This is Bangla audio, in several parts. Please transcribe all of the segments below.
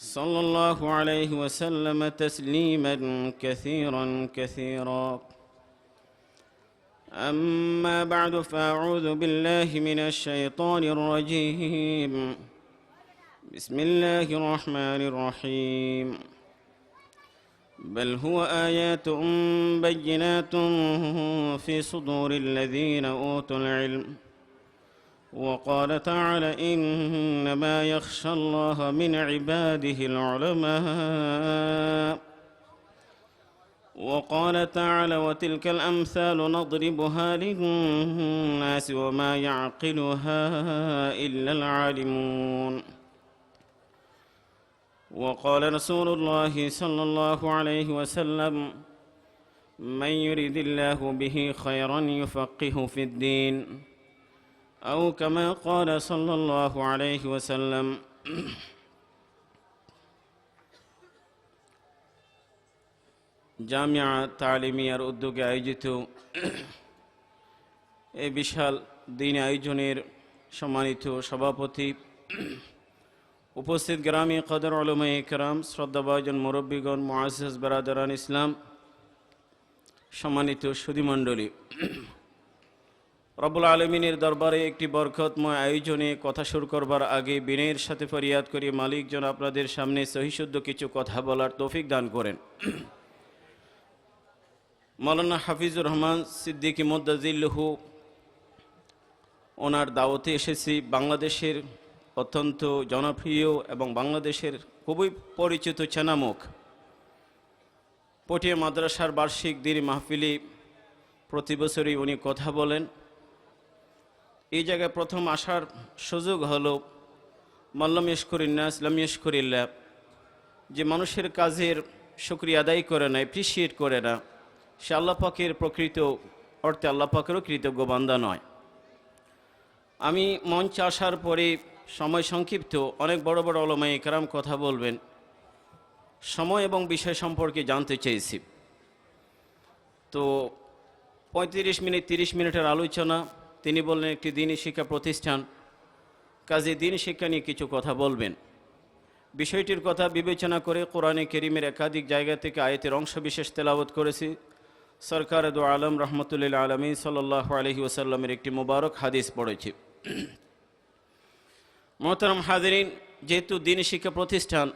صلى الله عليه وسلم تسليما كثيرا كثيرا. أما بعد فأعوذ بالله من الشيطان الرجيم. بسم الله الرحمن الرحيم. بل هو آيات بينات في صدور الذين أوتوا العلم. وقال تعالى إنما يخشى الله من عباده العلماء. وقال تعالى وتلك الأمثال نضربها للناس وما يعقلها إلا العالمون. وقال رسول الله صلى الله عليه وسلم من يريد الله به خيرا يفقه في الدين. أو كما قال صلى الله عليه وسلم জামিয়া তালিমিয়ার উদ্যোগে আয়োজিত এই বিশাল দিন আয়োজনের সম্মানিত সভাপতি উপস্থিত গ্রামী কদর আলমে একরাম শ্রদ্ধাভাজন মুরব্বীগণ মুআজিজ বেরাদারান ইসলাম সম্মানিত সুধীমণ্ডলী রব্বুল আলমিনের দরবারে একটি বরকতময় আয়োজনে কথা শুরু করবার আগে বিনয়ের সাথে ফরিয়াদ করি মালিকজন আপনাদের সামনে সহিশুদ্ধ কিছু কথা বলার তৌফিক দান করেন। মৌলানা হাফিজুর রহমান সিদ্দিকী মুদাজিল্লহু ওনার দাওয়াতে এসেছি। বাংলাদেশের অত্যন্ত জনপ্রিয় এবং বাংলাদেশের খুবই পরিচিত চেনামুখ পটিয়া মাদ্রাসার বার্ষিক দিন মাহফিলি প্রতি বছরই উনি কথা বলেন। এই জায়গায় প্রথম আসার সুযোগ হলো, মাল্লাম ইস্করিল্লা ইসলাম ইস্করিল্লা যে মানুষের কাজের শুক্রিয়া আদায় করে না অ্যাপ্রিসিয়েট করে না, সে আল্লাপাকের প্রকৃত অর্থে আল্লাপাকেরও কৃতজ্ঞ বান্দা নয়। আমি মঞ্চে আসার পরে সময় সংক্ষিপ্ত অনেক বড় বড় অলমাই একরাম কথা বলবেন, সময় এবং বিষয় সম্পর্কে জানতে চেয়েছি। তো পঁয়ত্রিশ মিনিট, তিরিশ মিনিটের আলোচনা তিনি বললেন, একটি দিনী শিক্ষা প্রতিষ্ঠান। কাজে দিন শিক্ষা নিয়ে কিছু কথা বলবেন। বিষয়টির কথা বিবেচনা করে কোরআনে কেরিমের একাধিক জায়গা থেকে আয়তের অংশ বিশেষ তেলাবত করেছি। সরকার দু আলম রহমতুল্লাহ আলমী সাল্লাহ আলহি ওসাল্লামের একটি মুবারক হাদিস পড়েছি। মোহতারাম হাজরিন, যেহেতু দিন শিক্ষা প্রতিষ্ঠান,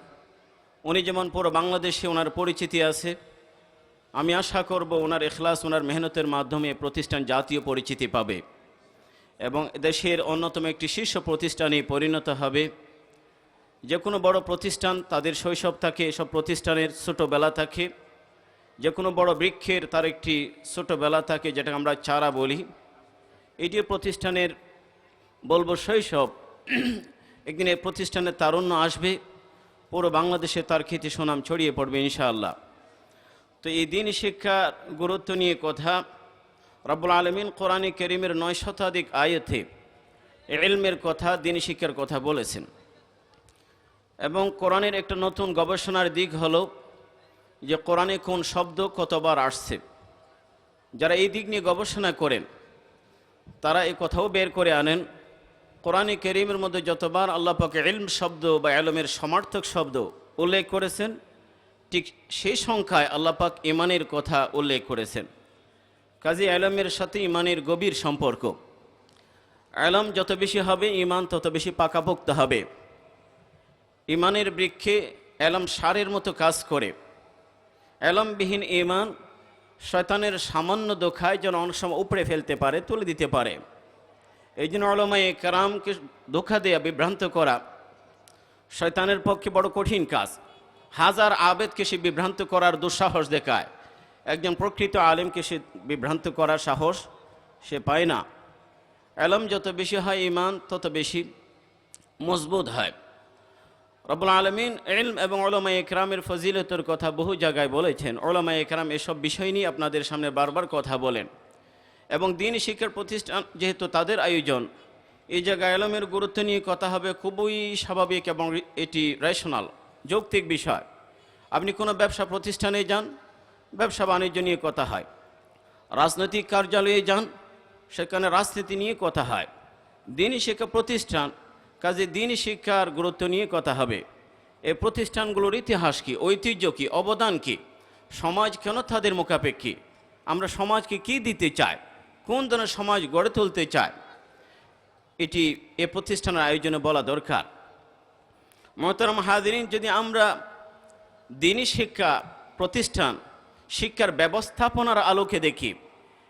উনি যেমন পুরো বাংলাদেশে ওনার পরিচিতি আছে, আমি আশা করব ওনার এখলাস, ওনার মেহনতের মাধ্যমে প্রতিষ্ঠান জাতীয় পরিচিতি পাবে। এবং দেশের অন্যতম একটি শীর্ষ প্রতিষ্ঠানে পরিণত হবে। যে কোনো বড় প্রতিষ্ঠান তাদের শৈশব থাকে এসব প্রতিষ্ঠানের ছোটোবেলা থাকে। যে কোনো বড় বৃক্ষের তার একটি ছোটোবেলা থাকে যেটা আমরা চারা বলি। এটি প্রতিষ্ঠানের, বলব শৈশব। একদিন এই প্রতিষ্ঠানের তারুণ্য আসবে, পুরো বাংলাদেশে তার খ্যাতি সুনাম ছড়িয়ে পড়বে ইনশাআল্লাহ। তো এই দিন শিক্ষার গুরুত্ব নিয়ে কথা রব্বুল আলমিন কোরআনে করিমের নয় শতাধিক আয়তে এলমের কথা, দিন শিক্ষার কথা বলেছেন। এবং কোরআনের একটা নতুন গবেষণার দিক হলো যে কোরআনে কোন শব্দ কতবার আসছে। যারা এই দিক নিয়ে গবেষণা করেন, তারা এই কথাও বের করে আনেন, কোরআনে করিমের মধ্যে যতবার আল্লাহ পাকে এলম শব্দ বা এলমের সমার্থক শব্দ উল্লেখ করেছেন, ঠিক সেই সংখ্যায় আল্লাপাক ইমানের কথা উল্লেখ করেছেন। কাজী আলমের সাথে ইমানের গভীর সম্পর্ক। আলম যত বেশি হবে, ইমান তত বেশি পাকাপোক্ত হবে। ইমানের বৃক্ষে অ্যালম সারের মতো কাজ করে। অ্যালমবিহীন ইমান শয়তানের সামান্য দোখায় যেন অনেক সময় উপড়ে ফেলতে পারে, তুলে দিতে পারে। এই জন্য আলমায় কারামকে ধোখা দেয়া, বিভ্রান্ত করা শয়তানের পক্ষে বড় কঠিন কাজ। হাজার আবেদকে সে বিভ্রান্ত করার দুঃসাহস দেখায়। একজন প্রকৃত আলেমকে সে বিভ্রান্ত করার সাহস সে পায় না। আলম যত বেশি হয় ইমান তত বেশি মজবুত হয়। রব্বুল আলমিন এলম এবং ওলামা একরামের ফজিলতর কথা বহু জায়গায় বলেছেন। ওলামা একরাম এসব বিষয় নিয়ে আপনাদের সামনে বারবার কথা বলেন। এবং দিন শিক্ষার প্রতিষ্ঠান যেহেতু তাদের আয়োজন, এই জায়গায় আলমের গুরুত্ব নিয়ে কথা হবে খুবই স্বাভাবিক এবং এটি রেশনাল যৌক্তিক বিষয়। আপনি কোনো ব্যবসা প্রতিষ্ঠানে যান ব্যবসা বাণিজ্য নিয়ে কথা হয়। রাজনৈতিক কার্যালয়ে যান, সেখানে রাজনীতি নিয়ে কথা হয়। দিনই শিক্ষা প্রতিষ্ঠান, কাজে দিনই শিক্ষার গুরুত্ব নিয়ে কথা হবে। এই প্রতিষ্ঠানগুলোর ইতিহাস কী, ঐতিহ্য কি, অবদান কী, সমাজ কেন তাদের মোকাপেক্ষী আমরা সমাজকে কি দিতে চাই, কোন ধরনের সমাজ গড়ে তুলতে চাই, এটি এ প্রতিষ্ঠানের আয়োজনে বলা দরকার। মহতরম হাদিন যদি আমরা দিনই শিক্ষা প্রতিষ্ঠান শিক্ষার ব্যবস্থাপনার আলোকে দেখি।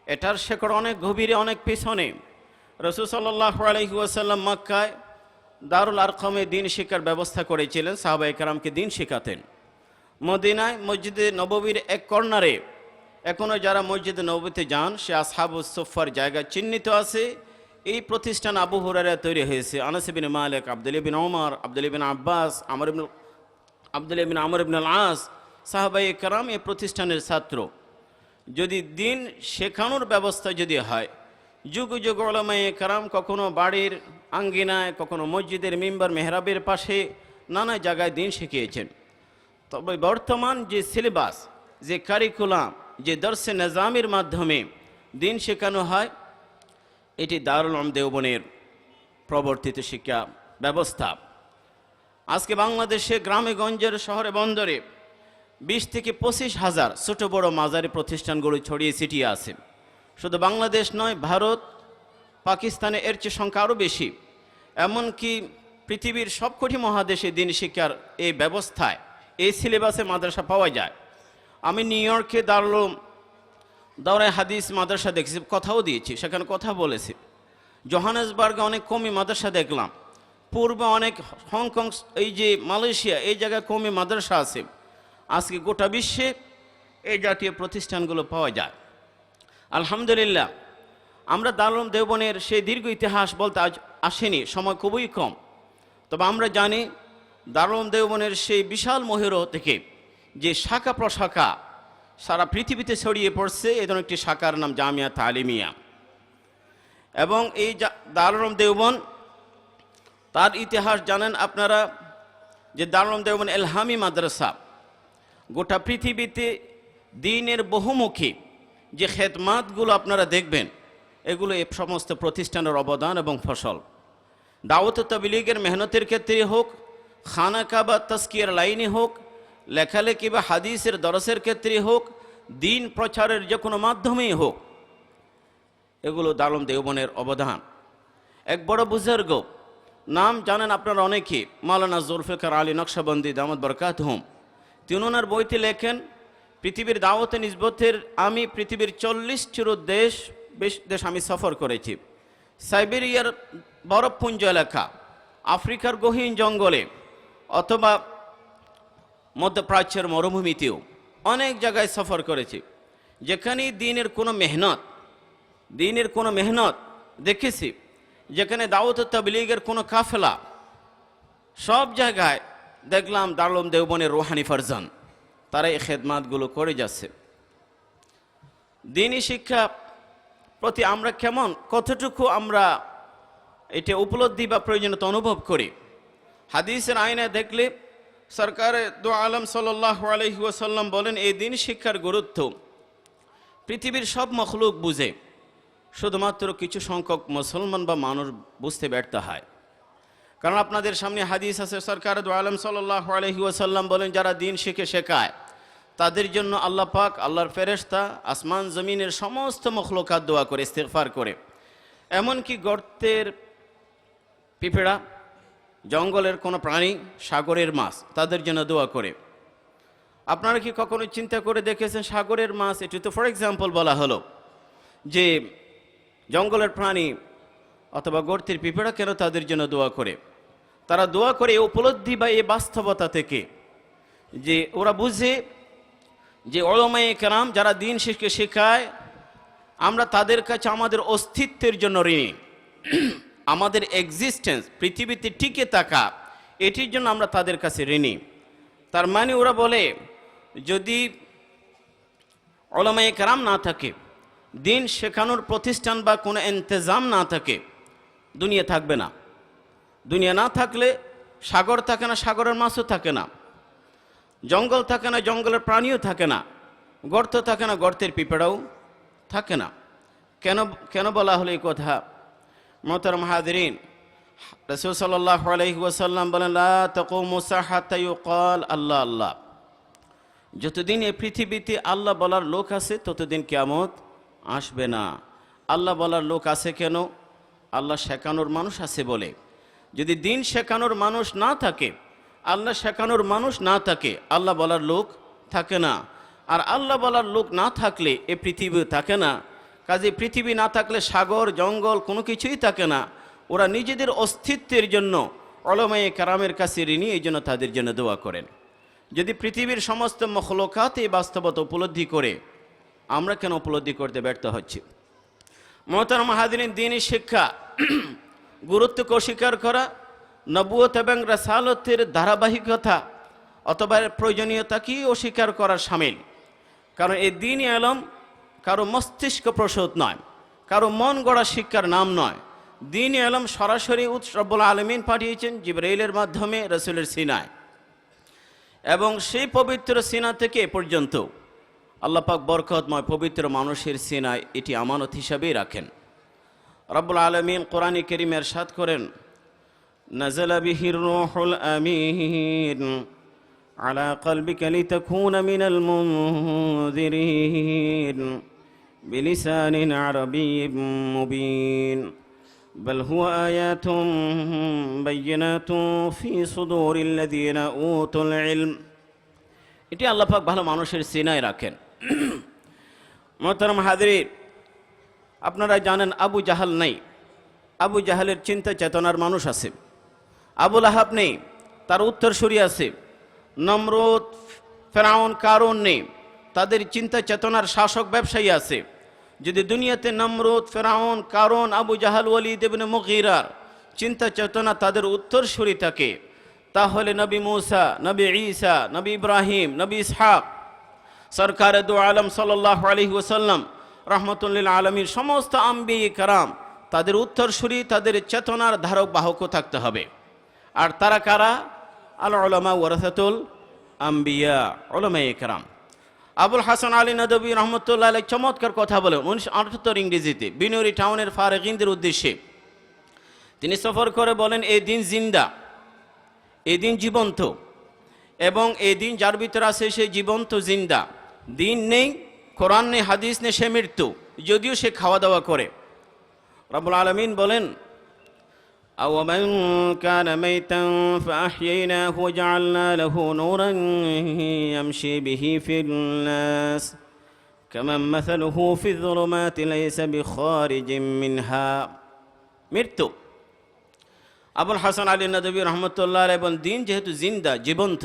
এটার শেকড় অনেক গভীরে, অনেক পেছনে। রসুল সাল্লাহ আলহিউসাল্লাম মক্কায় দারুল আরকমে দিন শিক্ষার ব্যবস্থা করেছিলেন, সাহাবা একরামকে দিন শেখাতেন। মদিনায় মসজিদে নববীর এক কর্নারে এখনও যারা মসজিদে নবীতে যান, সে আসহাবুস সোফার জায়গা চিহ্নিত আছে। এই প্রতিষ্ঠান আবু হুরারা তৈরি হয়েছে। আনাসিবিন মালিক, আব্দুল ওমর আব্দুল আব্বাস, আমর ইবনুল আব্দুল বিন আমর ইবনুল আস সাহাবাই কারাম এ প্রতিষ্ঠানের ছাত্র। যদি দিন শেখানোর ব্যবস্থা যদি হয়, যুগ যুগ ওলামায়ে কারাম কখনো বাড়ির আঙ্গিনায়, কখনো মসজিদের মেম্বার মেহরাবের পাশে নানা জায়গায় দিন শিখিয়েছেন। তবে বর্তমান যে সিলেবাস, যে কারিকুলাম, যে দর্শে নিজামের মাধ্যমে দিন শেখানো হয়, এটি দারুল দেওবনের প্রবর্তিত শিক্ষা ব্যবস্থা। আজকে বাংলাদেশে গ্রামে গঞ্জের শহরে বন্দরে বিশ থেকে পঁচিশ হাজার ছোট বড় মাঝারি প্রতিষ্ঠানগুলো ছড়িয়ে ছিটিয়ে আছে। শুধু বাংলাদেশ নয়, ভারত, পাকিস্তানে এর চেয়ে সংখ্যা আরও বেশি। এমনকি পৃথিবীর সবকটি মহাদেশে দিন শিক্ষার এই ব্যবস্থায় এই সিলেবাসে মাদ্রাসা পাওয়া যায়। আমি নিউ ইয়র্কে দাঁড়াল দাওরায় হাদিস মাদ্রাসা দেখেছি, কথাও দিয়েছি, সেখানে কথা বলেছি। জোহানেসবার্গে অনেক কমই মাদ্রাসা দেখলাম। পূর্বে অনেক হংকং এই যে মালয়েশিয়া, এই জায়গায় কমই মাদ্রাসা আছে। আজকে গোটা বিশ্বে এই জাতীয় প্রতিষ্ঠানগুলো পাওয়া যায়। আলহামদুলিল্লাহ, আমরা দারুম দেবনের সেই দীর্ঘ ইতিহাস বলতে আজ আসেনি, সময় খুবই কম। তবে আমরা জানি দারুম দেবনের সেই বিশাল মহির থেকে যে শাখা প্রশাখা সারা পৃথিবীতে ছড়িয়ে পড়ছে, এ ধরনের একটি শাখার নাম জামিয়া তালিমিয়া। এবং এই দারুম দেওবন, তার ইতিহাস জানেন আপনারা যে দারুম দেওবন এলহামি মাদ্রাসা। গোটা পৃথিবীতে দিনের বহুমুখী যে খেদমাতগুলো আপনারা দেখবেন, এগুলো এ সমস্ত প্রতিষ্ঠানের অবদান এবং ফসল। দাওয়াত তবলিগের মেহনতের ক্ষেত্রে হোক, খানাকা বা তস্কিয়ার লাইনে হোক, লেখালেখি বা হাদিসের দরসের ক্ষেত্রে হোক, দিন প্রচারের যে কোনো মাধ্যমেই হোক, এগুলো দালম দেওবনের অবদান। এক বড় বুজুর্গ, নাম জানেন আপনারা অনেকে মালানা জুলফিকার আলী নকশাবন্দি দামদ বরকাত হোম তিনি ওনার বইতে লেখেন, পৃথিবীর দাওয়াতে নিজবতের আমি পৃথিবীর চল্লিশটির দেশ, বেশ, দেশ আমি সফর করেছি। সাইবেরিয়ার বরফপুঞ্জ এলাকা, আফ্রিকার গহীন জঙ্গলে, অথবা মধ্যপ্রাচ্যের মরুভূমিতেও অনেক জায়গায় সফর করেছি। যেখানেই দিনের কোনো মেহনত, দিনের কোনো মেহনত দেখেছি। যেখানে দাওয়াত তবলিগের কোনো কাফেলা, সব জায়গায় দেখলাম দারুম দেওবনের রোহানি ফারজান। তারা এই খেদমাতগুলো করে যাচ্ছে। দিনই শিক্ষা প্রতি আমরা কেমন, কতটুকু আমরা এটা উপলব্ধি বা প্রয়োজনীয়তা অনুভব করি? হাদিসের আইনে দেখলে সরকারে দো আলম ওয়াসাল্লাম বলেন, এই দিন শিক্ষার গুরুত্ব পৃথিবীর সব মখলুক বুঝে। শুধুমাত্র কিছু সংখ্যক মুসলমান বা মানুষ বুঝতে ব্যর্থ হয়। কারণ আপনাদের সামনে হাদিস আছে, সরকার আলম সাল্লাহ আলহি ওয়াসাল্লাম বলেন, যারা দিন শিখে শেখায়, তাদের জন্য আল্লাহ পাক, আল্লাহর ফেরেস্তা আসমান, জমিনের সমস্ত মখলুকাত দোয়া করে ইস্তেফার করে। এমনকি গর্তের পিঁপড়া, জঙ্গলের কোনো প্রাণী, সাগরের মাছ, তাদের জন্য দোয়া করে। আপনারা কি কখনো চিন্তা করে দেখেছেন, সাগরের মাছ? এটি তো ফর এক্সাম্পল বলা হলো, যে জঙ্গলের প্রাণী অথবা গর্তের পিঁপড়া কেন তাদের জন্য দোয়া করে? তারা দোয়া করে উপলব্ধি বা এই বাস্তবতা থেকে যে ওরা বুঝে যে ওলমায়ে কেরাম যারা দিন শিখে শেখায়, আমরা তাদের কাছে আমাদের অস্তিত্বের জন্য ঋণী। আমাদের এক্সিস্টেন্স পৃথিবীতে টিকে থাকা, এটির জন্য আমরা তাদের কাছে ঋণী। তার মানে ওরা বলে, যদি ওলামাই কারাম না থাকে, দিন শেখানোর প্রতিষ্ঠান বা কোনো ইন্তজাম না থাকে দুনিয়া থাকবে না। দুনিয়া না থাকলে সাগর থাকে না, সাগরের মাছও থাকে না। জঙ্গল থাকে না, জঙ্গলের প্রাণীও থাকে না। গর্ত থাকে না, গর্তের পিঁপড়াও থাকে না। কেন কেন বলা হলো এই কথা? মহতর মাহাদিন রসুল বলেন, লা তকুমু সাহাত্তা আল্লাহ আল্লাহ। যতদিন এই পৃথিবীতে আল্লাহ বলার লোক আছে, ততদিন কেয়ামত আসবে না। আল্লাহ বলার লোক আছে কেন? আল্লাহ শেখানোর মানুষ আছে বলে। যদি দিন শেখানোর মানুষ না থাকে, আল্লাহ শেখানোর মানুষ না থাকে, আল্লাহ বলার লোক থাকে না। আর আল্লাহ বলার লোক না থাকলে এ পৃথিবী থাকে না। কাজে পৃথিবী না থাকলে সাগর, জঙ্গল কোনো কিছুই থাকে না। ওরা নিজেদের অস্তিত্বের জন্য অলমায়ে কারামের কাছে ঋণী, এই জন্য তাদের জন্য দোয়া করেন। যদি পৃথিবীর সমস্ত মখলকাত এই বাস্তবতা উপলব্ধি করে, আমরা কেন উপলব্ধি করতে ব্যর্থ হচ্ছি? মহতার মাহাদিনের দিনই শিক্ষা গুরুত্বকে অস্বীকার করা, নবুয়ত এবং রাসালতের ধারাবাহিকতা অথবা এর প্রয়োজনীয়তাকেই অস্বীকার করার সামিল? কারণ এই দিন আলম কারও মস্তিষ্ক প্রসূত নয়, কারও মন গড়া শিক্ষার নাম নয়। দিন আলম সরাসরি উৎসবুল আলমিন পাঠিয়েছেন জিব্রাইলের মাধ্যমে রসুলের সিনায়। এবং সেই পবিত্র সিনা থেকে এ পর্যন্ত আল্লাপাক বরকতময় পবিত্র মানুষের সিনায় এটি আমানত হিসাবেই রাখেন। রব্বুল আলমিন কোরআন করিমের সাত করেন نزل به الروح الأمين على قلبك لتكون من المنذرين بلسان عربي مبين بل هو آيات بينات في صدور الذين أوتوا العلم এটি আল্লাহ পাক ভালো মানুষের সিনায় রাখেন মোহতারাম হাদির আপনারা জানেন আবু জাহাল নেই। আবু জাহালের চিন্তা চেতনার মানুষ আছে। আবুল আহাব নেই, তার উত্তরসূরি আছে। নমরুদ, ফেরাউন কারণ নেই, তাদের চিন্তা চেতনার শাসক ব্যবসায়ী আছে। যদি দুনিয়াতে নমরুদ, ফেরাউন কারণ আবু জাহাল ওয়ালি দেবনে মুগিরার চিন্তা চেতনা তাদের উত্তরসূরি থাকে, তাহলে নবী মূসা, নবী ঈসা, নবী ইব্রাহিম, নবী ইসহাক, সরকার দু আলম সাল্লাহ আলহি ওসাল্লাম রহমতুল্লিল আলমীর সমস্ত আম্বি কারাম, তাদের উত্তরসূরি, তাদের চেতনার ধারক বাহকও থাকতে হবে। আর তারা কারা? আল ওলামা আম্বিয়া ওলামা একরাম আবুল হাসান আলী নদবী রহমতুল্লাহ আলাই চমৎকার কথা বলেন। উনিশশো আটাত্তর ইংরেজিতে, বিনুরি টাউনের ফারেকিনদের উদ্দেশ্যে। তিনি সফর করে বলেন এই দিন জিন্দা এই দিন জীবন্ত এবং এই দিন যার ভিতরে আছে সে জীবন্ত জিন্দা। দিন নেই কোরআন নেই হাদিস নেই সে মৃত্যু যদিও সে খাওয়া দাওয়া করে রবুল আলমিন বলেন أومن كان ميتا فأحييناه وجعلنا له نورا يمشي به في الناس كمن مثله في الظلمات ليس بخارج منها মৃত্যু আবুল হাসান আলী নদবী রহমতুল্লাহ এবং দিন যেহেতু জিন্দা জীবন্ত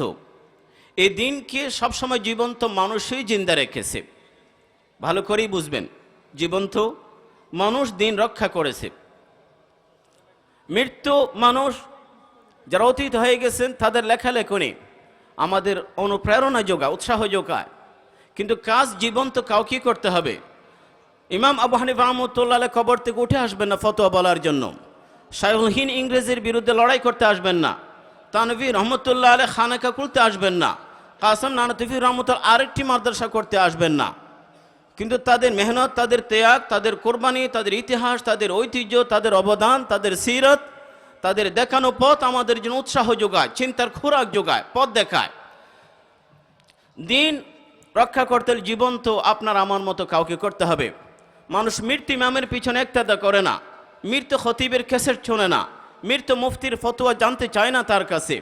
এই দিনকে সবসময় জীবন্ত মানুষই জিন্দা রেখেছে ভালো করেই বুঝবেন জীবন্ত মানুষ দিন রক্ষা করেছে। মৃত্যু মানুষ যারা অতীত হয়ে গেছেন, তাদের লেখালেখনে আমাদের অনুপ্রেরণা যোগা উৎসাহ যোগায়। কিন্তু কাজ জীবন্ত কাউকে করতে হবে। ইমাম আবু হানিফ রহমতুল্লাহ কবর থেকে উঠে আসবেন না ফতোয়া বলার জন্য। সাইহীন ইংরেজির বিরুদ্ধে লড়াই করতে আসবেন না। তানভি রহমতুল্লাহ আলে খানাকা খুলতে আসবেন না। কাসম নানতফি রহমতুল্লাহ আরেকটি মাদ্রাসা করতে আসবেন না। কিন্তু তাদের মেহনত, তাদের ত্যাগ, তাদের কোরবানি, তাদের ইতিহাস, তাদের ঐতিহ্য, তাদের অবদান, তাদের সিরত, তাদের দেখানো পথ আমাদের জন্য উৎসাহ যোগায়, চিন্তার খোরাক যোগায়, পথ দেখায়। দিন রক্ষা করতে জীবন তো আপনার আমার মতো কাউকে করতে হবে। মানুষ মৃত্যু ইমামের পিছনে একতাদা করে না, মৃত্যু খতিবের কেসের শোনে না, মৃত্যু মুফতির ফতোয়া জানতে চায় না তার কাছে।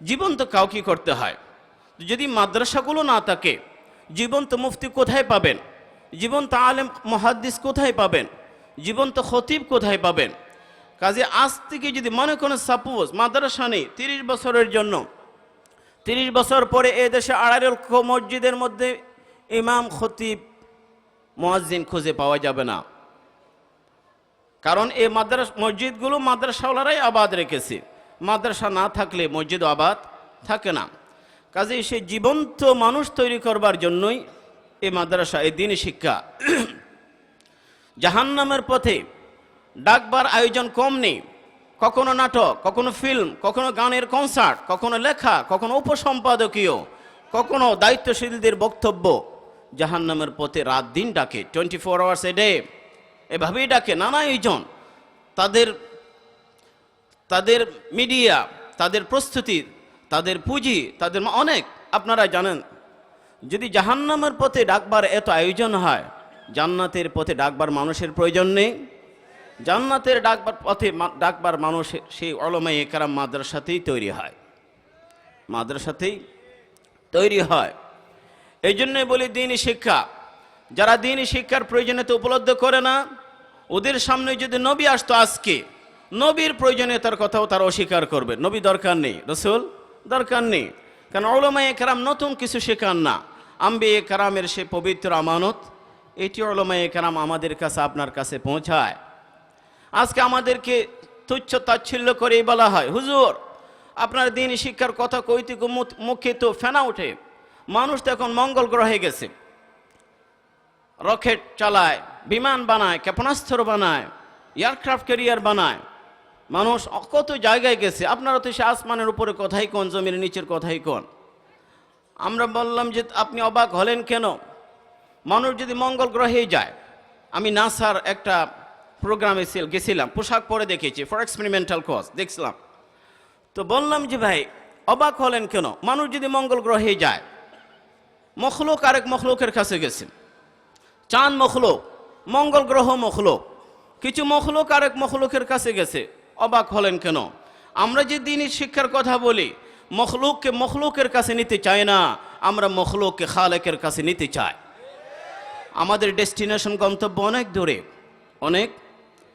জীবন তো কাউকে করতে হয়। যদি মাদ্রাসাগুলো না থাকে জীবন্ত মুফতি কোথায় পাবেন? জীবন্ত আলেম মহাদ্দিস কোথায় পাবেন? জীবন্ত খতিব কোথায় পাবেন? কাজে আজ থেকে যদি মনে করেন সাপোজ মাদ্রাসা নেই, তিরিশ বছরের জন্য। তিরিশ বছর পরে এ দেশে আড়াই লক্ষ মসজিদের মধ্যে ইমাম, খতিব, মোয়াজ্জিন খুঁজে পাওয়া যাবে না। কারণ এই মাদ্রাস, মসজিদগুলো মাদ্রাসাওয়ালারাই আবাদ রেখেছে। মাদ্রাসা না থাকলে মসজিদ আবাদ থাকে না। কাজে সে জীবন্ত মানুষ তৈরি করবার জন্যই এ মাদ্রাসা এই দিন শিক্ষা। জাহান্নামের পথে ডাকবার আয়োজন কম নেই। কখনো নাটক, কখনো ফিল্ম, কখনো গানের কনসার্ট, কখনো লেখা, কখনো উপসম্পাদকীয়, কখনো দায়িত্বশীলদের বক্তব্য। জাহান্নামের পথে রাত দিন ডাকে twenty four hours a day এভাবেই ডাকে নানা আয়োজন। তাদের তাদের মিডিয়া তাদের প্রস্তুতি তাদের পুঁজি, তাদের অনেক। আপনারা জানেন, যদি জাহান্নামের পথে ডাকবার এত আয়োজন হয়, জান্নাতের পথে ডাকবার মানুষের প্রয়োজন নেই। জান্নাতের ডাকবার পথে ডাকবার মানুষ সেই অলমাই একরাম মাদ্রাসাতেই তৈরি হয়। মাদ্রাসাতেই তৈরি হয়। এই জন্যই বলি দিনই শিক্ষা। যারা দিনই শিক্ষার প্রয়োজনীয়তা উপলব্ধ করে না, ওদের সামনে যদি নবী আসতো আজকে, নবীর প্রয়োজনীয়তার কথাও তারা অস্বীকার করবে। নবী দরকার নেই। রসুল? দরকার নেই। কারণ ওলমাই কারাম নতুন কিছু শেখান না। আম্বে কারামের সে পবিত্র আমানত, এটি ওলমাই কারাম আমাদের কাছে, আপনার কাছে পৌঁছায়। আজকে আমাদেরকে তুচ্ছ তাচ্ছিল্য করেই বলা হয়, হুজুর, আপনার দিন শিক্ষার কথা কৈতিক মুখে তো ফেনা ওঠে। মানুষ তো এখন মঙ্গল গ্রহে গেছে। রকেট চালায়, বিমান বানায়, ক্ষেপণাস্ত্র বানায়, এয়ারক্রাফট ক্যারিয়ার বানায়। মানুষ কত জায়গায় গেছে। আপনারা তো সে আসমানের উপরে কথাই কোন, জমির নিচের কথাই কোন। আমরা বললাম যে আপনি অবাক হলেন কেন? মানুষ যদি মঙ্গল গ্রহেই যায়, আমি নাসার একটা প্রোগ্রামে ছিল গেছিলাম, পোশাক পরে দেখেছি ফর এক্সপেরিমেন্টাল কজ দেখছিলাম। তো বললাম যে ভাই, অবাক হলেন কেন? মানুষ যদি মঙ্গল গ্রহে যায়, মখলুক আরেক মখলুকের কাছে গেছে চাঁদ মখলুক, মঙ্গল গ্রহ মখলুক, কিছু মখলুক আরেক মখলুকের কাছে গেছে। অবাক হলেন কেন? আমরা যে দিনই শিক্ষার কথা বলি, মখলুককে মখলুকের কাছে নিতে চাই না, আমরা মখলুককে খালেকের কাছে নিতে চাই। আমাদের ডেস্টিনেশন গন্তব্য অনেক দূরে অনেক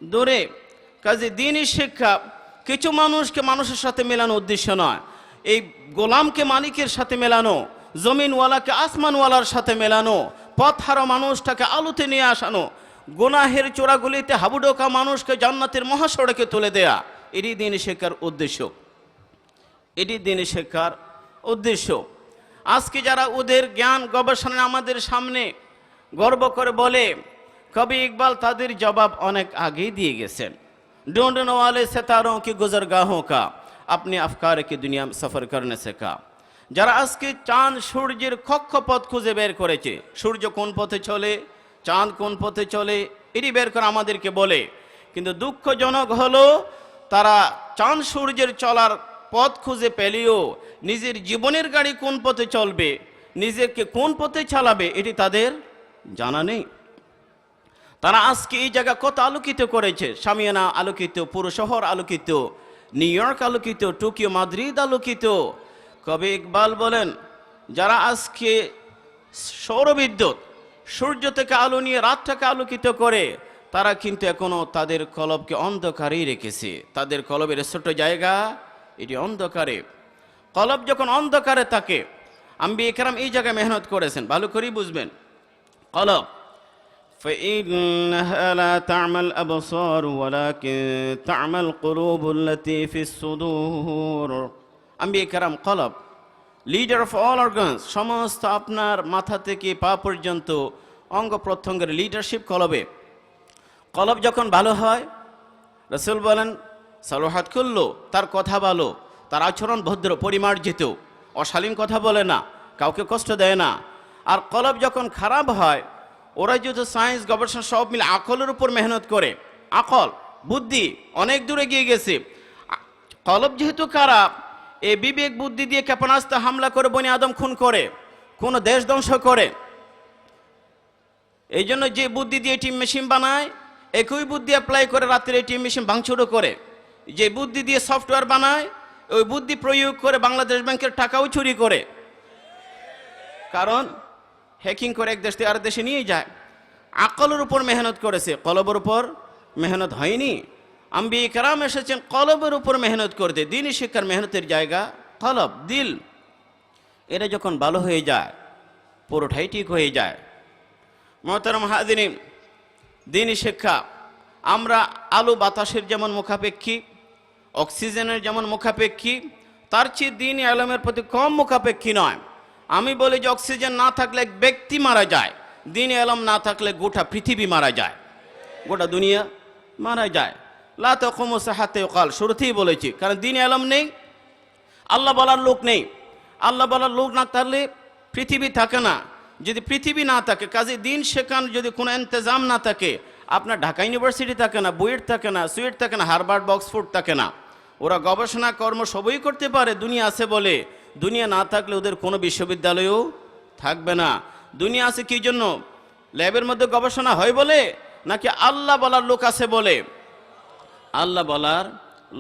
দূরে। কাজে দিনই শিক্ষা, কিছু মানুষকে মানুষের সাথে মেলানো উদ্দেশ্য নয়। এই গোলামকে মালিকের সাথে মেলানো, জমিনওয়ালাকে আসমানওয়ালার সাথে মেলানো, পথ হারা মানুষটাকে আলোতে নিয়ে আসানো গোনাহের চোরাগুলিতে হাবুডোকা মানুষকে জান্নাতের মহাসড়কে তুলে দেয়া। এটি দিন শেখার উদ্দেশ্য। এটি দিন শেখার উদ্দেশ্য। আজকে যারা ওদের জ্ঞান গবেষণা আমাদের সামনে গর্ব করে বলে, কবি ইকবাল তাদের জবাব অনেক আগেই দিয়ে গেছেন। ডোন্ট নো আলে সেতারো কি গুজর গাহো কা? আপনি আফকার কি দুনিয়া সফর করনে শেখা যারা আজকে চাঁদ সূর্যের কক্ষপথ খুঁজে বের করেছে, সূর্য কোন পথে চলে? চাঁদ কোন পথে চলে এটি বের করে আমাদেরকে বলে। কিন্তু দুঃখজনক হলো, তারা চাঁদ সূর্যের চলার পথ খুঁজে পেলেও নিজের জীবনের গাড়ি কোন পথে চলবে, নিজেকে কোন পথে চালাবে, এটি তাদের জানা নেই। তারা আজকে এই জায়গা কত আলোকিত করেছে। সামিয়ানা আলোকিত, পুরো শহর আলোকিত, নিউ ইয়র্ক আলোকিত, টোকিও, মাদ্রিদ আলোকিত। কবি ইকবাল বলেন, যারা আজকে সৌরবিদ্যুৎ সূর্য থেকে আলো নিয়ে রাতটাকে আলোকিত করে তারা কিন্তু এখনো তাদের কলবকে অন্ধকারেই রেখেছে তাদের কলবের ছোট জায়গা এটি অন্ধকারে কলব যখন অন্ধকারে থাকে আম্বি একরাম এই জায়গায় মেহনত করেছেন ভালো করেই বুঝবেন কলব فإنها لا تعمى الأبصار ولكن تعمى القلوب التي في الصدور আমি কারাম কলব লিডার অফ অল অর্গানস সমস্ত আপনার মাথা থেকে পা পর্যন্ত অঙ্গ প্রত্যঙ্গের লিডারশিপ কলবে। কলব যখন ভালো হয়, রসুল বলেন, সালোহাত করল তার কথা ভালো, তার আচরণ ভদ্র, পরিমার্জিত। অশালীন কথা বলে না, কাউকে কষ্ট দেয় না। আর কলব যখন খারাপ হয়, ওরা যেহেতু সায়েন্স গবেষণা সব মিলে আকলের উপর মেহনত করে। আকল, বুদ্ধি অনেক দূরে গিয়ে গেছে। কলব যেহেতু খারাপ এই বিবেক বুদ্ধি দিয়ে ক্ষেপণাস্ত্র হামলা করে বনি আদম খুন করে, কোনো দেশ ধ্বংস করে। এই জন্য যে বুদ্ধি দিয়ে টিম মেশিন বানায়, একই বুদ্ধি অ্যাপ্লাই করে রাত্রে টিম মেশিন ভাঙচুরও করে। যে বুদ্ধি দিয়ে সফটওয়্যার বানায়, ওই বুদ্ধি প্রয়োগ করে বাংলাদেশ ব্যাংকের টাকাও চুরি করে। কারণ হ্যাকিং করে এক দেশ থেকে আরেক দেশে নিয়ে যায়। আকলের উপর মেহনত করেছে, কলবের উপর মেহনত হয়নি। আম্বি কারাম এসেছেন কলবের উপর মেহনত করতে। দিনই শিক্ষার মেহনতের জায়গা, কলব, দিল। এটা যখন ভালো হয়ে যায়, পুরোটাই ঠিক হয়ে যায়। মহতারম হাদিনী দিনই শিক্ষা। আমরা আলো বাতাসের যেমন মুখাপেক্ষী, অক্সিজেনের যেমন মুখাপেক্ষী, তার চেয়ে দিন আলমের প্রতি কম মুখাপেক্ষী নয়। আমি বলি যে অক্সিজেন না থাকলে এক ব্যক্তি মারা যায় দিন আলম না থাকলে গোটা পৃথিবী মারা যায়। গোটা দুনিয়া মারা যায়। লা তকম সাহাতে কাল শুরুতেই বলেছি, কারণ দিন আলম নেই, আল্লাহ বলার লোক নেই। আল্লাহ বলার লোক না থাকলে পৃথিবী থাকে না। যদি পৃথিবী না থাকে, কাজে দিন শেখান, যদি কোনো ইন্তজাম না থাকে, আপনার ঢাকা ইউনিভার্সিটি থাকে না, বুয়েট থাকে না, সুয়েট থাকে না হারবার্ড বক্সফোর্ড থাকে না। ওরা গবেষণা, কর্ম সবই করতে পারে, দুনিয়া আছে বলে। দুনিয়া না থাকলে ওদের কোনো বিশ্ববিদ্যালয়ও থাকবে না। দুনিয়া আছে কি জন্য? ল্যাবের মধ্যে গবেষণা হয় বলে, নাকি আল্লাহ বলার লোক আছে বলে? আল্লাহ বলার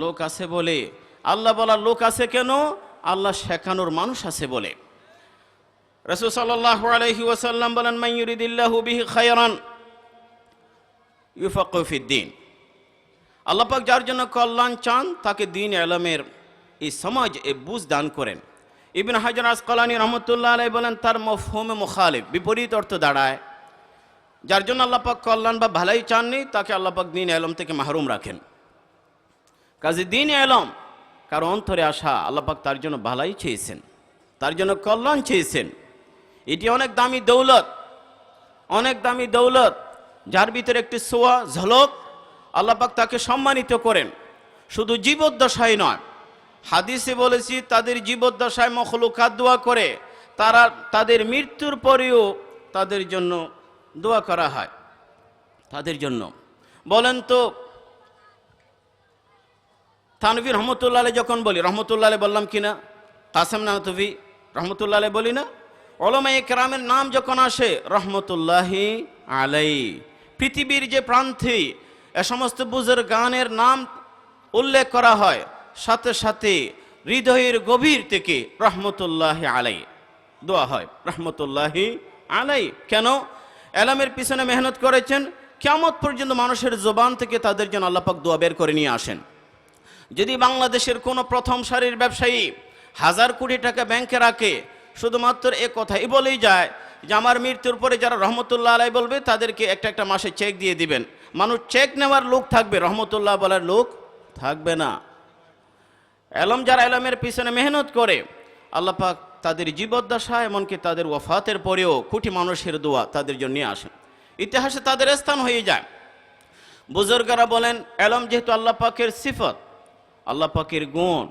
লোক আছে বলে। আল্লাহ বলার লোক আছে কেন? আল্লাহ শেখানোর মানুষ আছে বলে। রসুল সাল্লাহ আলহি ওয়াসাল্লাম বলেন মাইয়ুরিদিল্লাহু বিহি খায়রান ইউফাকুফিদ্দিন আল্লাহ পাক যার জন্য কল্যাণ চান, তাকে দিন আলমের এই সমাজ এ বুঝ দান করেন। ইবিন হাজার আসকালানি রহমতুল্লাহ আলাই বলেন, তার মফহুমে মুখালিফ, বিপরীত অর্থ দাঁড়ায়। যার জন্য আল্লাপাক কল্যাণ বা ভালাই চাননি, তাকে আল্লাপাক দিন আলম থেকে মাহরুম রাখেন। কাজে দিন এলম কারও অন্তরে আসা আল্লাপাক তার জন্য ভালাই চেয়েছেন, তার জন্য কল্যাণ চেয়েছেন। এটি অনেক দামি দৌলত, অনেক দামি দৌলত, যার ভিতরে একটি সোয়া ঝলক আল্লাপাক তাকে সম্মানিত করেন। শুধু জীবদ্দশায় নয়, হাদিসে বলেছি তাদের জীবদ্দশায় মখলুকাত দোয়া করে, তারা তাদের মৃত্যুর পরেও তাদের জন্য দোয়া করা হয়। তাদের জন্য। বলেন তো থানভীর রহমতুল্লাহ যখন বলি, রহমতুল্লাহ বললাম কিনা? কাসেম নাহতভি রহমতুল্লাহ বলি না? ওলমা একরামের নাম যখন আসে, রহমতুল্লাহি আলাই পৃথিবীর যে প্রান্তে এ সমস্ত বুজের গানের নাম উল্লেখ করা হয়, সাথে সাথে হৃদয়ের গভীর থেকে রহমতুল্লাহ আলাই দোয়া হয়, রহমতুল্লাহি আলাই কেন? এলামের পিছনে মেহনত করেছেন কেমত পর্যন্ত মানুষের জবান থেকে তাদের জন্য আল্লাপাক দোয়া বের করে নিয়ে আসেন। যদি বাংলাদেশের কোনো প্রথম সারির ব্যবসায়ী হাজার কোটি টাকা ব্যাংকে রাখে, শুধুমাত্র এ কথাই বলেই যায় যে আমার মৃত্যুর পরে যারা রহমতুল্লাহ আলাই বলবে, তাদেরকে একটা একটা মাসে চেক দিয়ে দিবেন। মানুষ চেক নেওয়ার লোক থাকবে, রহমতুল্লাহ বলার লোক থাকবে না। এলম যারা এলমের পিছনে মেহনত করে, আল্লাহ পাক তাদের জীবদ্দশা এমনকি তাদের ওফাতের পরেও কোটি মানুষের দোয়া তাদের জন্য নিয়ে আসেন। ইতিহাসে তাদের স্থান হয়ে যায়। বুজুর্গরা বলেন, এলম যেহেতু আল্লাহ পাকের সিফত আল্লাহ পাকের গুণ।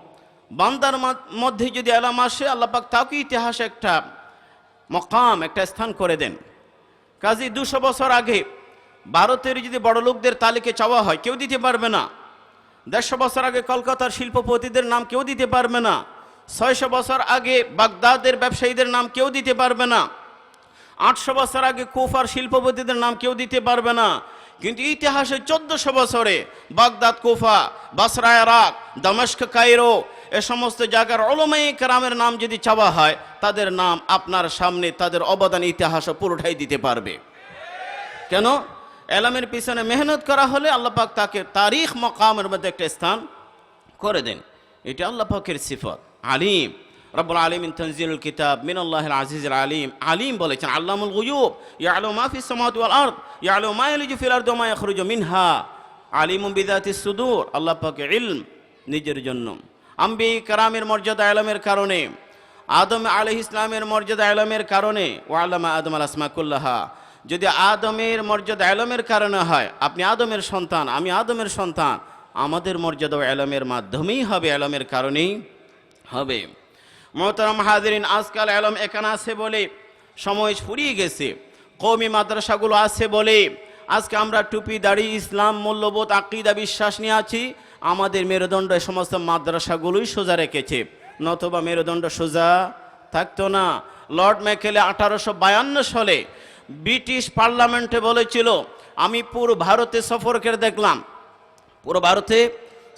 বান্দার মধ্যে যদি এলাম আসে, আল্লাহ পাক তাকে ইতিহাসে একটা মকাম, একটা স্থান করে দেন। কাজী দুশো বছর আগে ভারতের যদি বড় লোকদের তালিকে চাওয়া হয়, কেউ দিতে পারবে না। দেড়শো বছর আগে কলকাতার শিল্পপতিদের নাম কেউ দিতে পারবে না। ছয়শো বছর আগে বাগদাদের ব্যবসায়ীদের নাম কেউ দিতে পারবে না। আটশো বছর আগে কুফার শিল্পপতিদের নাম কেউ দিতে পারবে না। কিন্তু ইতিহাসে চোদ্দশো বছরে বাগদাদ, কুফা, বাসরা, ইরাক, দামেস্ক কাইরো এ সমস্ত জায়গার অলমাই কেরামের নাম যদি চাওয়া হয়, তাদের নাম আপনার সামনে তাদের অবদান ইতিহাসও পুরোটাই দিতে পারবে। কেন? এলামের পিছনে মেহনত করা হলে আল্লাহ পাক তাকে তারিখ, মকামের মধ্যে একটা স্থান করে দেন। এটা আল্লাহ পাকের সিফত। আলিম। রব্বুল আলিমিন তনজিলুল কিতাব মিন আল্লাহ আজিজ আলিম আলিম বলেছেন, আল্লামুল গুয়ুব ইয়ালু মা ফিস সামাওয়াতি ওয়াল আরদ ইয়ালু মা ইয়ালিজু ফিল আরদি ওয়া মা ইয়াখরুজু মিনহা আলিমুম বিদাতিস সুদূর, আল্লাহ পাকের ইলম নিজের জন্য। আম্বি কারামের মর্যাদা আলমের কারণে, আদম আলহ ইসলামের মর্যাদা আলমের কারণে ও আল্লামা আদম আল আসমাকুল্লাহা যদি আদমের মর্যাদা আলমের কারণে হয়, আপনি আদমের সন্তান, আমি আদমের সন্তান, আমাদের মর্যাদা আলমের মাধ্যমেই হবে, আলমের কারণেই হবে। মোহতারাম হাজরিন, আজকাল আলম এখানে আছে বলে সময় ফুরিয়ে গেছে। কৌমি মাদ্রাসাগুলো আছে বলে আজকে আমরা টুপি, দাড়ি, ইসলাম, মূল্যবোধ, আকিদা, বিশ্বাস নিয়ে আছি। আমাদের মেরুদণ্ড সমস্ত মাদ্রাসাগুলোই সোজা রেখেছে। নতবা মেরুদণ্ড সোজা থাকতো না। লর্ড ম্যাকেলে আঠারোশো বায়ান্ন সালে ব্রিটিশ পার্লামেন্টে বলেছিল, আমি পুরো ভারতে সফর করে দেখলাম। পুরো ভারতে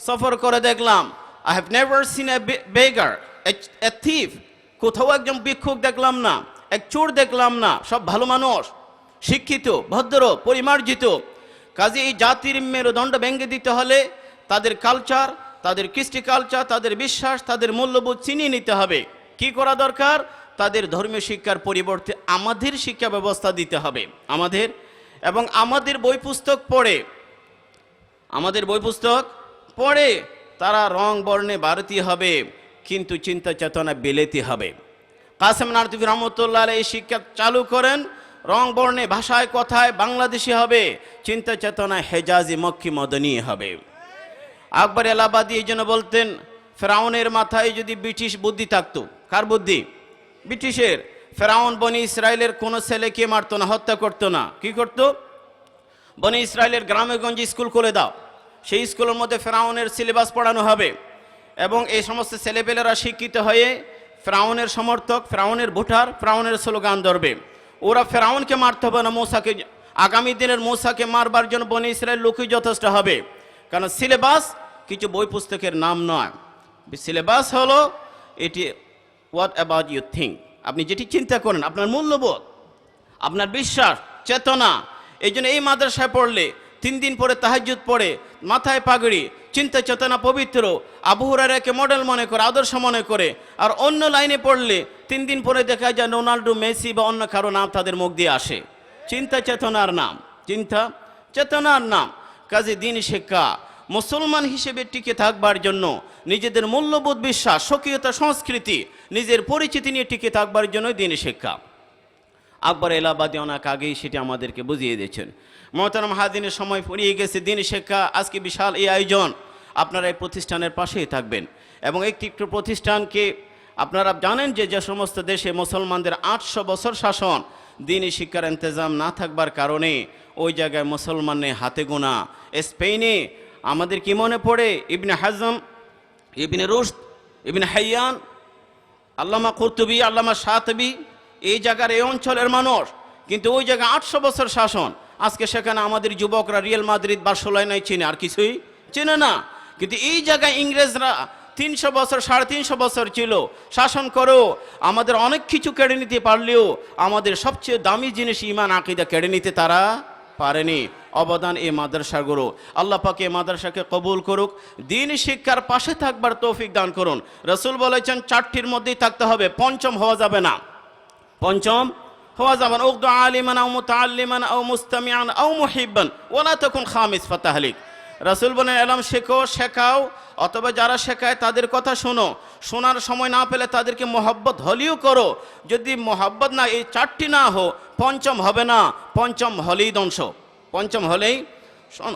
সফর করে দেখলাম। I have never seen a beggar thief. কোথাও একজন ভিক্ষুক দেখলাম না, এক চোর দেখলাম না, সব ভালো মানুষ, শিক্ষিত, ভদ্র, পরিমার্জিত। কাজে এই জাতির মেরুদণ্ড ভেঙে দিতে হলে তাদের কালচার তাদের কৃষ্টি কালচার তাদের বিশ্বাস, তাদের মূল্যবোধ চিনিয়ে নিতে হবে। কি করা দরকার? তাদের ধর্মীয় শিক্ষার পরিবর্তে আমাদের শিক্ষা ব্যবস্থা দিতে হবে। আমাদের এবং আমাদের বই পুস্তক পড়ে। আমাদের বই পুস্তক পড়ে। তারা রং বর্ণে ভারতীয় হবে। কিন্তু চিন্তা চেতনা বেলেতি হবে। কাসেম নারতুফি রহমতুল্লাহ এই শিক্ষা চালু করেন, রং বর্ণে, ভাষায়, কথায় বাংলাদেশি হবে, চিন্তা চেতনায় হেজাজি মক্কি মদনী হবে। আকবর এলাহাবাদী এই জন্য বলতেন, ফেরাউনের মাথায় যদি ব্রিটিশ বুদ্ধি থাকতো, কার বুদ্ধি? ব্রিটিশের। ফেরাউন বনি ইসরায়েলের কোনো ছেলেকে মারতো না, হত্যা করতো না। কি করতো? বনি ইসরায়েলের গ্রামে গঞ্জে স্কুল খুলে দাও। সেই স্কুলের মধ্যে ফেরাউনের সিলেবাস পড়ানো হবে। এবং এই সমস্ত ছেলেপেলেরা শিক্ষিত হয়ে ফ্রাউনের সমর্থক, ফ্রাউনের ভোটার, ফ্রাউনের স্লোগান ধরবে। ওরা ফেরাউনকে মারতে হবে না, মৌসাকে। আগামী দিনের মৌসাকে মারবার জন্য বনে ইসরায়েল লোকই যথেষ্ট হবে। কারণ সিলেবাস কিছু বই পুস্তকের নাম নয়। সিলেবাস হলো এটি হোয়াট অ্যাবাউট ইউ থিঙ্ক আপনি যেটি চিন্তা করেন, আপনার মূল্যবোধ, আপনার বিশ্বাস, চেতনা, এই জন্য এই মাদ্রাসায় পড়লে তিন দিন পরে তাহাজুদ পড়ে, মাথায় পাগড়ি, চিন্তা চেতনা পবিত্র। আবহুরারাকে মডেল মনে করে, আদর্শ মনে করে, আর অন্য লাইনে পড়লে তিন দিন পরে দেখা যায় রোনাল্ডো, মেসি বা অন্য কারও নাম তাদের মুখ দিয়ে আসে। চিন্তা চেতনার নাম। চিন্তা চেতনার নাম। কাজে দিন শিক্ষা, মুসলমান হিসেবে টিকে থাকবার জন্য নিজেদের মূল্যবোধ বিশ্বাস, স্বকীয়তা, সংস্কৃতি, নিজের পরিচিতি নিয়ে টিকে থাকবার জন্য দিন শিক্ষা। আকবর এলাহাবাদী অনেক আগেই সেটি আমাদেরকে বুঝিয়ে দিয়েছেন। মহতারাম হাদিনের সময় ফুরিয়ে গেছে দিন শিক্ষা আজকে বিশাল এই আয়োজন। আপনারা এই প্রতিষ্ঠানের পাশেই থাকবেন। এবং একটি একটু প্রতিষ্ঠানকে আপনারা জানেন যে যে সমস্ত দেশে মুসলমানদের আটশো বছর শাসন, দিনই শিক্ষার ইন্তজাম না থাকবার কারণে ওই জায়গায় মুসলমানের হাতে গোনা। স্পেনে আমাদের কি মনে পড়ে? ইবনে হাজম, ইবনে রুশ ইবনে হাইয়ান, আল্লামা কর্তুবী, আল্লামা সাতবি এই জায়গার এই অঞ্চলের মানুষ, কিন্তু ওই জায়গায় আটশো বছর শাসন। আজকে সেখানে আমাদের যুবকরা রিয়েল মাদ্রিদ, বার্সেলোনায় চিনে, আর কিছুই চেনে না। কিন্তু এই জায়গায় ইংরেজরা তিনশো বছর, সাড়ে তিনশো বছর ছিল, শাসন করেও আমাদের অনেক কিছু কেড়ে নিতে পারলেও আমাদের সবচেয়ে দামি জিনিস ইমান, আকিদা কেড়ে নিতে তারা পারেনি। অবদান এই মাদ্রাসাগুলো আল্লাহ পাকে এই মাদ্রাসাকে কবুল করুক। দিন শিক্ষার পাশে থাকবার তৌফিক দান করুন। রসুল বলেছেন, চারটির মধ্যেই থাকতে হবে, পঞ্চম হওয়া যাবে না। পঞ্চম, হওয়া যাবে না উগ্দ আলিমান আও মুতাআল্লিমান আও মুস্তামিআন আও মুহিব্বান ওলা তখন খামিস ফাতাহলিক। রাসূল বলেন, এলাম শেখো, শেখাও, অথবা যারা শেখায় তাদের কথা শোনো। শোনার সময় না পেলে তাদেরকে মোহাব্বত হলেও করো। যদি মোহাব্বত না, এই চারটি না হো, পঞ্চম হবে না, পঞ্চম হলেই ধ্বংস। পঞ্চম হলেই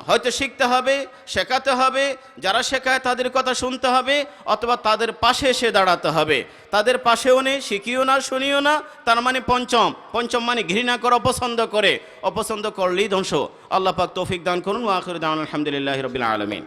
হয়তো শিখতে হবে, শেখাতে হবে, যারা শেখায় তাদের কথা শুনতে হবে, অথবা তাদের পাশে এসে দাঁড়াতে হবে। তাদের পাশেও নেই শিখিও না, শুনিও না, তার মানে পঞ্চম। পঞ্চম মানে ঘৃণা করে, অপছন্দ করে। অপছন্দ করলেই ধ্বংস। আল্লাহ পাক তৌফিক দান করুন ওয়াখির দান আলহামদুলিল্লাহ রবিল আলমিন।